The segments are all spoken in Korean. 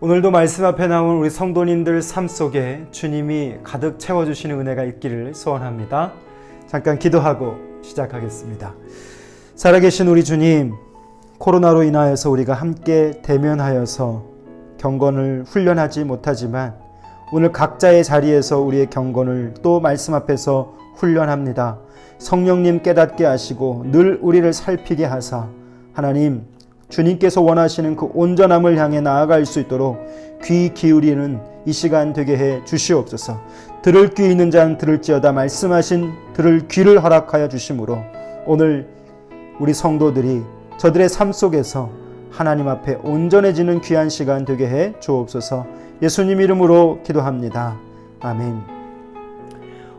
오늘도 말씀 앞에 나온 우리 성도님들 삶 속에 주님이 가득 채워주시는 은혜가 있기를 소원합니다. 잠깐 기도하고 시작하겠습니다. 살아계신 우리 주님, 코로나로 인하여서 우리가 함께 대면하여서 경건을 훈련하지 못하지만 오늘 각자의 자리에서 우리의 경건을 또 말씀 앞에서 훈련합니다. 성령님 깨닫게 하시고 늘 우리를 살피게 하사 하나님 주님께서 원하시는 그 온전함을 향해 나아갈 수 있도록 귀 기울이는 이 시간 되게 해 주시옵소서. 들을 귀 있는 자는 들을지어다 말씀하신 들을 귀를 허락하여 주심으로 오늘 우리 성도들이 저들의 삶 속에서 하나님 앞에 온전해지는 귀한 시간 되게 해 주옵소서. 예수님 이름으로 기도합니다. 아멘.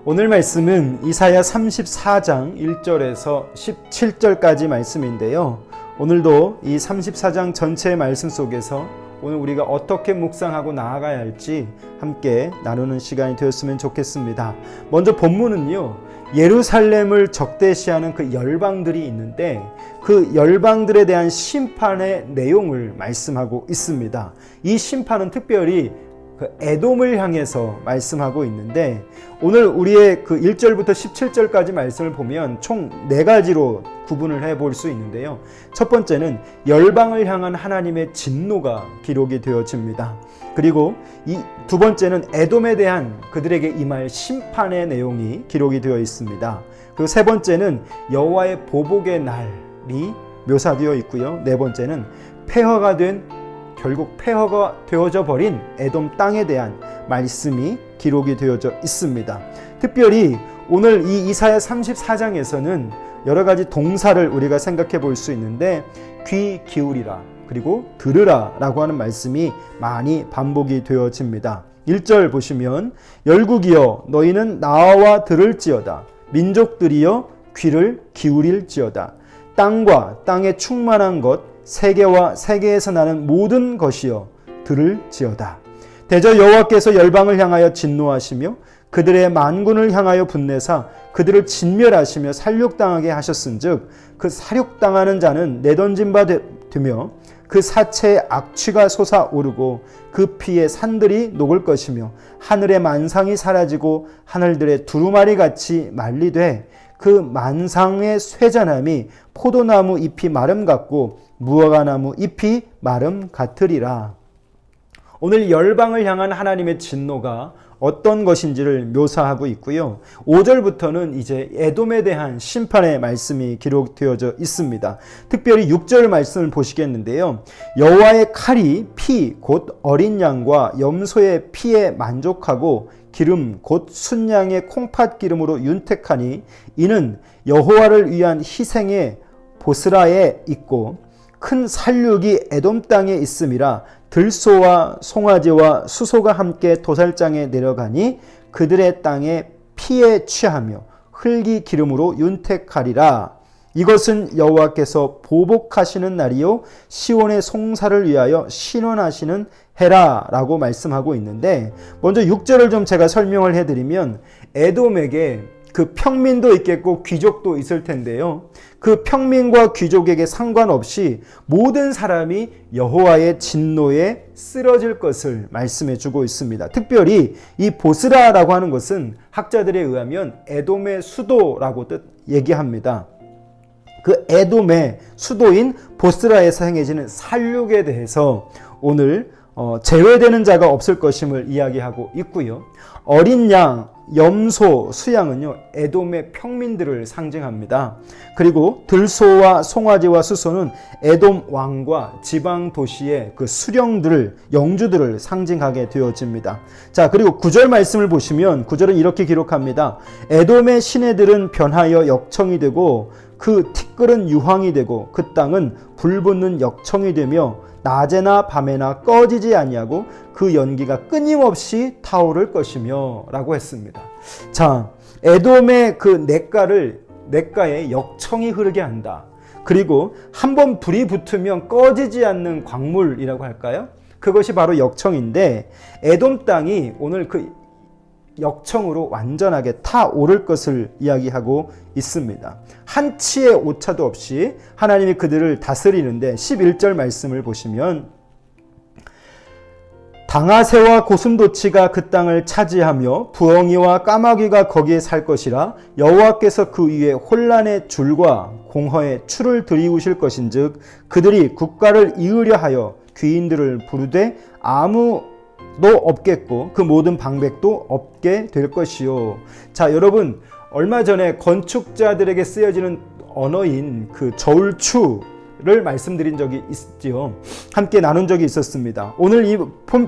오늘 말씀은 이사야 34장 1절에서 17절까지 말씀인데요. 오늘도 이 34장 전체의 말씀 속에서 오늘 우리가 어떻게 묵상하고 나아가야 할지 함께 나누는 시간이 되었으면 좋겠습니다. 먼저 본문은요. 예루살렘을 적대시하는 그 열방들이 있는데 그 열방들에 대한 심판의 내용을 말씀하고 있습니다. 이 심판은 특별히 그 에돔을 향해서 말씀하고 있는데 오늘 우리의 그 1절부터 17절까지 말씀을 보면 총 네 가지로 구분을 해 볼 수 있는데요. 첫 번째는 열방을 향한 하나님의 진노가 기록이 되어집니다. 그리고 이 두 번째는 에돔에 대한 그들에게 임할 심판의 내용이 기록이 되어 있습니다. 그리고 세 번째는 여호와의 보복의 날이 묘사되어 있고요. 네 번째는 폐허가 된 결국 폐허가 되어져 버린 에돔 땅에 대한 말씀이 기록이 되어져 있습니다. 특별히 오늘 이 이사야 34장에서는 여러 가지 동사를 우리가 생각해 볼 수 있는데 귀 기울이라 그리고 들으라 라고 하는 말씀이 많이 반복이 되어집니다. 1절 보시면 열국이여 너희는 나와 들을지어다 민족들이여 귀를 기울일지어다 땅과 땅에 충만한 것 세계와 세계에서 나는 모든 것이여 들을 지어다. 대저 여호와께서 열방을 향하여 진노하시며 그들의 만군을 향하여 분내사 그들을 진멸하시며 살육당하게 하셨은즉 그 살육당하는 자는 내던진 바 되며 그 사체의 악취가 솟아오르고 그 피에 산들이 녹을 것이며 하늘의 만상이 사라지고 하늘들의 두루마리 같이 말리되 그 만상의 쇠자남이 포도나무 잎이 마름 같고 무화과나무 잎이 마름 같으리라. 오늘 열방을 향한 하나님의 진노가 어떤 것인지를 묘사하고 있고요. 5절부터는 이제 에돔에 대한 심판의 말씀이 기록되어져 있습니다. 특별히 6절 말씀을 보시겠는데요. 여호와의 칼이 피 곧 어린 양과 염소의 피에 만족하고 기름 곧 순양의 콩팥 기름으로 윤택하니 이는 여호와를 위한 희생의 보스라에 있고 큰 살육이 에돔 땅에 있음이라 들소와 송아지와 수소가 함께 도살장에 내려가니 그들의 땅에 피에 취하며 흙이 기름으로 윤택하리라. 이것은 여호와께서 보복하시는 날이요 시온의 송사를 위하여 신원하시는 해라 라고 말씀하고 있는데 먼저 6절을 좀 제가 설명을 해드리면 에돔에게 그 평민도 있겠고 귀족도 있을 텐데요. 그 평민과 귀족에게 상관없이 모든 사람이 여호와의 진노에 쓰러질 것을 말씀해 주고 있습니다. 특별히 이 보스라라고 하는 것은 학자들에 의하면 에돔의 수도라고 뜻 얘기합니다. 그 에돔의 수도인 보스라에서 행해지는 살육에 대해서 오늘 어, 제외되는 자가 없을 것임을 이야기하고 있고요. 어린 양, 염소, 수양은요, 에돔의 평민들을 상징합니다. 그리고 들소와 송아지와 수소는 에돔 왕과 지방 도시의 그 수령들을, 영주들을 상징하게 되어집니다. 자, 그리고 구절 말씀을 보시면 구절은 이렇게 기록합니다. 에돔의 시내들은 변하여 역청이 되고 그 티끌은 유황이 되고 그 땅은 불붙는 역청이 되며 낮에나 밤에나 꺼지지 아니하고 그 연기가 끊임없이 타오를 것이며라고 했습니다. 자, 에돔의 그 냇가를 냇가에 역청이 흐르게 한다. 그리고 한번 불이 붙으면 꺼지지 않는 광물이라고 할까요? 그것이 바로 역청인데 에돔 땅이 오늘 그 역청으로 완전하게 타오를 것을 이야기하고 있습니다. 한 치의 오차도 없이 하나님이 그들을 다스리는데 11절 말씀을 보시면 당아새와 고슴도치가 그 땅을 차지하며 부엉이와 까마귀가 거기에 살 것이라 여호와께서 그 위에 혼란의 줄과 공허의 추를 들이우실 것인즉 그들이 국가를 이으려 하여 귀인들을 부르되 아무 도 없겠고 그 모든 방백도 없게 될 것이요. 자, 여러분 얼마 전에 건축자들에게 쓰여지는 언어인 그 저울추 를 말씀드린 적이 있지요. 함께 나눈 적이 있었습니다. 오늘 이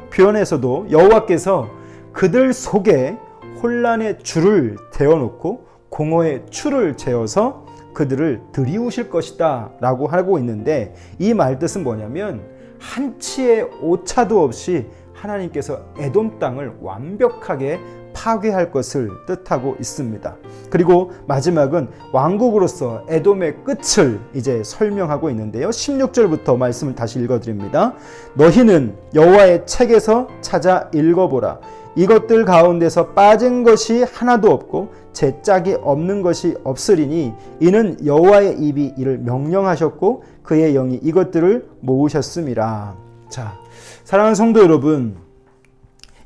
표현에서도 여호와께서 그들 속에 혼란의 줄을 대어 놓고 공허의 추를 재어서 그들을 들이우실 것이다 라고 하고 있는데 이 말 뜻은 뭐냐면 한치의 오차도 없이 하나님께서 에돔 땅을 완벽하게 파괴할 것을 뜻하고 있습니다. 그리고 마지막은 왕국으로서 에돔의 끝을 이제 설명하고 있는데요. 16절부터 말씀을 다시 읽어 드립니다. 너희는 여호와의 책에서 찾아 읽어 보라. 이것들 가운데서 빠진 것이 하나도 없고 제 짝이 없는 것이 없으리니 이는 여호와의 입이 이를 명령하셨고 그의 영이 이것들을 모으셨음이라. 자, 사랑하는 성도 여러분,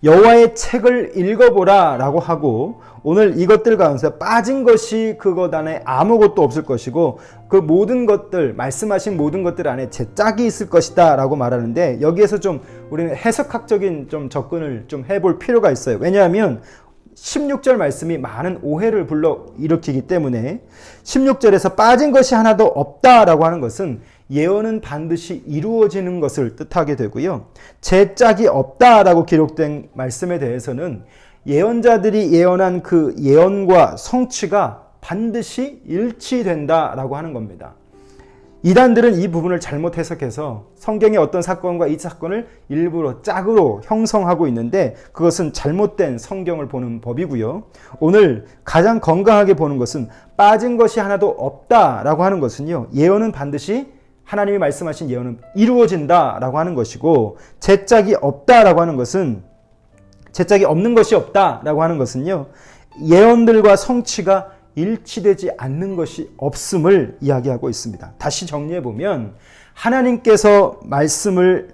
여호와의 책을 읽어보라라고 하고 오늘 이것들 가운데 빠진 것이 그것 안에 아무것도 없을 것이고 그 모든 것들 말씀하신 모든 것들 안에 제 짝이 있을 것이다라고 말하는데 여기에서 좀 우리는 해석학적인 좀 접근을 좀 해볼 필요가 있어요. 왜냐하면 16절 말씀이 많은 오해를 불러 일으키기 때문에 16절에서 빠진 것이 하나도 없다라고 하는 것은 예언은 반드시 이루어지는 것을 뜻하게 되고요. 제 짝이 없다라고 기록된 말씀에 대해서는 예언자들이 예언한 그 예언과 성취가 반드시 일치된다라고 하는 겁니다. 이단들은 이 부분을 잘못 해석해서 성경의 어떤 사건과 이 사건을 일부러 짝으로 형성하고 있는데 그것은 잘못된 성경을 보는 법이고요. 오늘 가장 건강하게 보는 것은 빠진 것이 하나도 없다라고 하는 것은요. 예언은 반드시 하나님이 말씀하신 예언은 이루어진다라고 하는 것이고 제 짝이 없다라고 하는 것은 제 짝이 없는 것이 없다라고 하는 것은요. 예언들과 성취가 일치되지 않는 것이 없음을 이야기하고 있습니다. 다시 정리해 보면 하나님께서 말씀을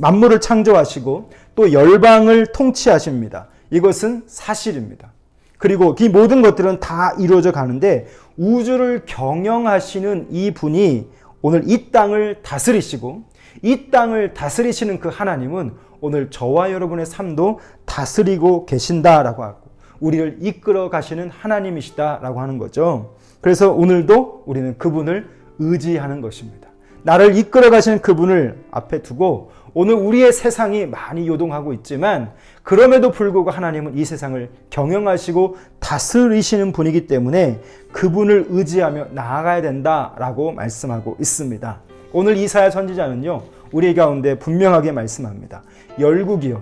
만물을 창조하시고 또 열방을 통치하십니다. 이것은 사실입니다. 그리고 이 모든 것들은 다 이루어져 가는데 우주를 경영하시는 이 분이 오늘 이 땅을 다스리시고 이 땅을 다스리시는 그 하나님은 오늘 저와 여러분의 삶도 다스리고 계신다라고 하고 우리를 이끌어 가시는 하나님이시다라고 하는 거죠. 그래서 오늘도 우리는 그분을 의지하는 것입니다. 나를 이끌어 가시는 그분을 앞에 두고 오늘 우리의 세상이 많이 요동하고 있지만 그럼에도 불구하고 하나님은 이 세상을 경영하시고 다스리시는 분이기 때문에 그분을 의지하며 나아가야 된다라고 말씀하고 있습니다. 오늘 이사야 선지자는요. 우리 가운데 분명하게 말씀합니다. 열국이여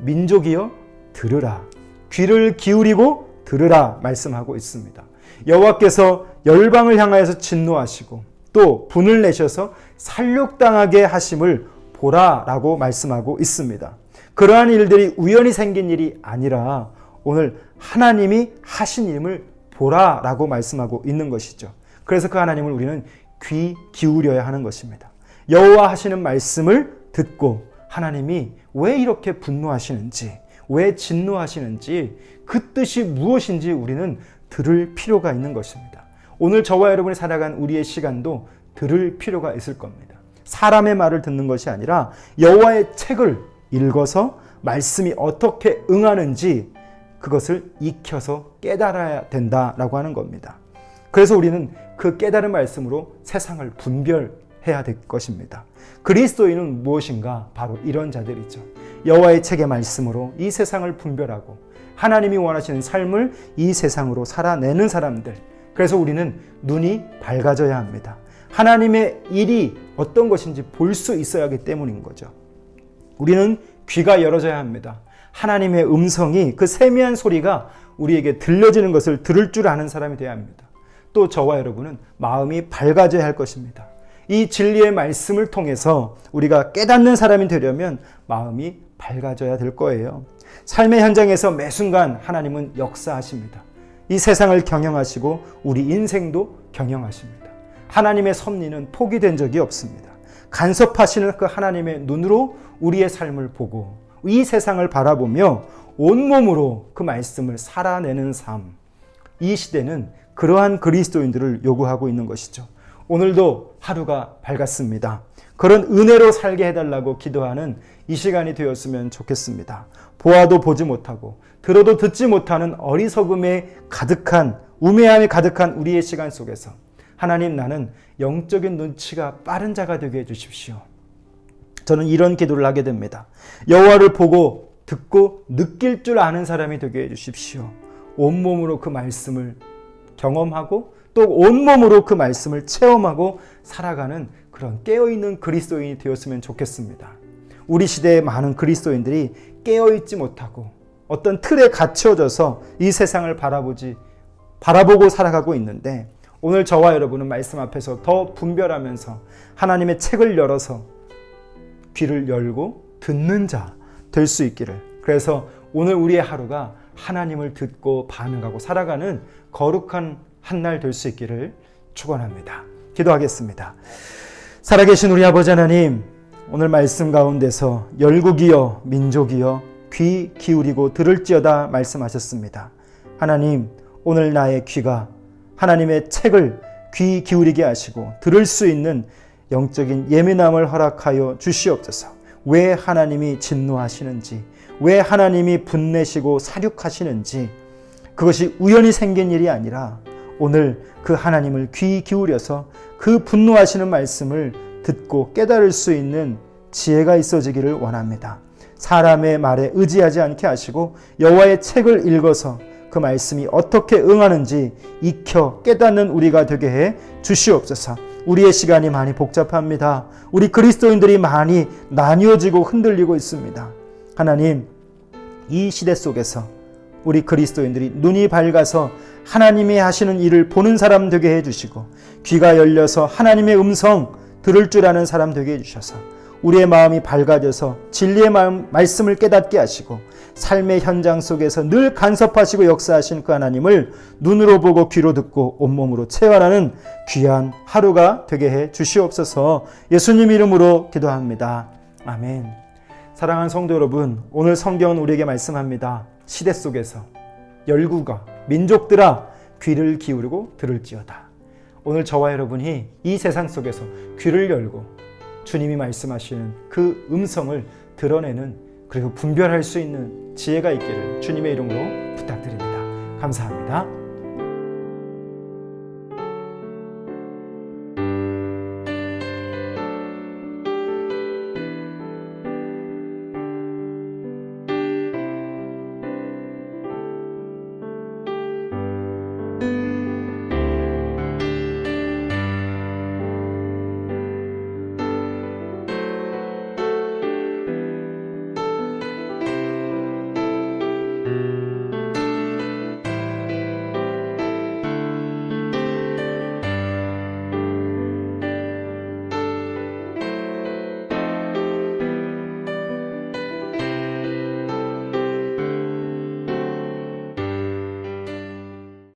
민족이여 들으라. 귀를 기울이고 들으라 말씀하고 있습니다. 여호와께서 열방을 향하여서 진노하시고 또 분을 내셔서 살육당하게 하심을 보라라고 말씀하고 있습니다. 그러한 일들이 우연히 생긴 일이 아니라 오늘 하나님이 하신 일을 보라라고 말씀하고 있는 것이죠. 그래서 그 하나님을 우리는 귀 기울여야 하는 것입니다. 여호와 하시는 말씀을 듣고 하나님이 왜 이렇게 분노하시는지, 왜 진노하시는지 그 뜻이 무엇인지 우리는 들을 필요가 있는 것입니다. 오늘 저와 여러분이 살아간 우리의 시간도 들을 필요가 있을 겁니다. 사람의 말을 듣는 것이 아니라 여호와의 책을 읽어서 말씀이 어떻게 응하는지 그것을 익혀서 깨달아야 된다라고 하는 겁니다. 그래서 우리는 그 깨달은 말씀으로 세상을 분별해야 될 것입니다. 그리스도인은 무엇인가? 바로 이런 자들이죠. 여호와의 책의 말씀으로 이 세상을 분별하고 하나님이 원하시는 삶을 이 세상으로 살아내는 사람들. 그래서 우리는 눈이 밝아져야 합니다. 하나님의 일이 어떤 것인지 볼 수 있어야 하기 때문인 거죠. 우리는 귀가 열어져야 합니다. 하나님의 음성이 그 세미한 소리가 우리에게 들려지는 것을 들을 줄 아는 사람이 되어야 합니다. 또 저와 여러분은 마음이 밝아져야 할 것입니다. 이 진리의 말씀을 통해서 우리가 깨닫는 사람이 되려면 마음이 밝아져야 될 거예요. 삶의 현장에서 매 순간 하나님은 역사하십니다. 이 세상을 경영하시고 우리 인생도 경영하십니다. 하나님의 섭리는 포기된 적이 없습니다. 간섭하시는 그 하나님의 눈으로 우리의 삶을 보고 이 세상을 바라보며 온몸으로 그 말씀을 살아내는 삶. 이 시대는 그러한 그리스도인들을 요구하고 있는 것이죠. 오늘도 하루가 밝았습니다. 그런 은혜로 살게 해달라고 기도하는 이 시간이 되었으면 좋겠습니다. 보아도 보지 못하고 들어도 듣지 못하는 어리석음에 가득한 우매함이 가득한 우리의 시간 속에서 하나님 나는 영적인 눈치가 빠른 자가 되게 해주십시오. 저는 이런 기도를 하게 됩니다. 여호와를 보고 듣고 느낄 줄 아는 사람이 되게 해주십시오. 온몸으로 그 말씀을 경험하고 또 온몸으로 그 말씀을 체험하고 살아가는 그런 깨어있는 그리스도인이 되었으면 좋겠습니다. 우리 시대의 많은 그리스도인들이 깨어있지 못하고 어떤 틀에 갇혀져서 이 세상을 바라보지 바라보고 살아가고 있는데 오늘 저와 여러분은 말씀 앞에서 더 분별하면서 하나님의 책을 열어서 귀를 열고 듣는 자 될 수 있기를. 그래서 오늘 우리의 하루가 하나님을 듣고 반응하고 살아가는 거룩한 한 날 될 수 있기를 축원합니다. 기도하겠습니다. 살아계신 우리 아버지 하나님, 오늘 말씀 가운데서 열국이여 민족이여 귀 기울이고 들을지어다 말씀하셨습니다. 하나님, 오늘 나의 귀가 하나님의 책을 귀 기울이게 하시고 들을 수 있는 영적인 예민함을 허락하여 주시옵소서. 왜 하나님이 진노하시는지, 왜 하나님이 분내시고 사륙하시는지, 그것이 우연히 생긴 일이 아니라 오늘 그 하나님을 귀 기울여서 그 분노하시는 말씀을 듣고 깨달을 수 있는 지혜가 있어지기를 원합니다. 사람의 말에 의지하지 않게 하시고 여호와의 책을 읽어서 그 말씀이 어떻게 응하는지 익혀 깨닫는 우리가 되게 해 주시옵소서. 우리의 시간이 많이 복잡합니다. 우리 그리스도인들이 많이 나뉘어지고 흔들리고 있습니다. 하나님, 이 시대 속에서 우리 그리스도인들이 눈이 밝아서 하나님이 하시는 일을 보는 사람 되게 해주시고 귀가 열려서 하나님의 음성 들을 줄 아는 사람 되게 해주셔서 우리의 마음이 밝아져서 진리의 말씀을 깨닫게 하시고 삶의 현장 속에서 늘 간섭하시고 역사하신 그 하나님을 눈으로 보고 귀로 듣고 온몸으로 체험하는 귀한 하루가 되게 해 주시옵소서 예수님 이름으로 기도합니다. 아멘. 사랑하는 성도 여러분, 오늘 성경은 우리에게 말씀합니다. 시대 속에서 열국아, 민족들아, 귀를 기울이고 들을지어다. 오늘 저와 여러분이 이 세상 속에서 귀를 열고 주님이 말씀하시는 그 음성을 드러내는 그리고 분별할 수 있는 지혜가 있기를 주님의 이름으로 부탁드립니다. 감사합니다.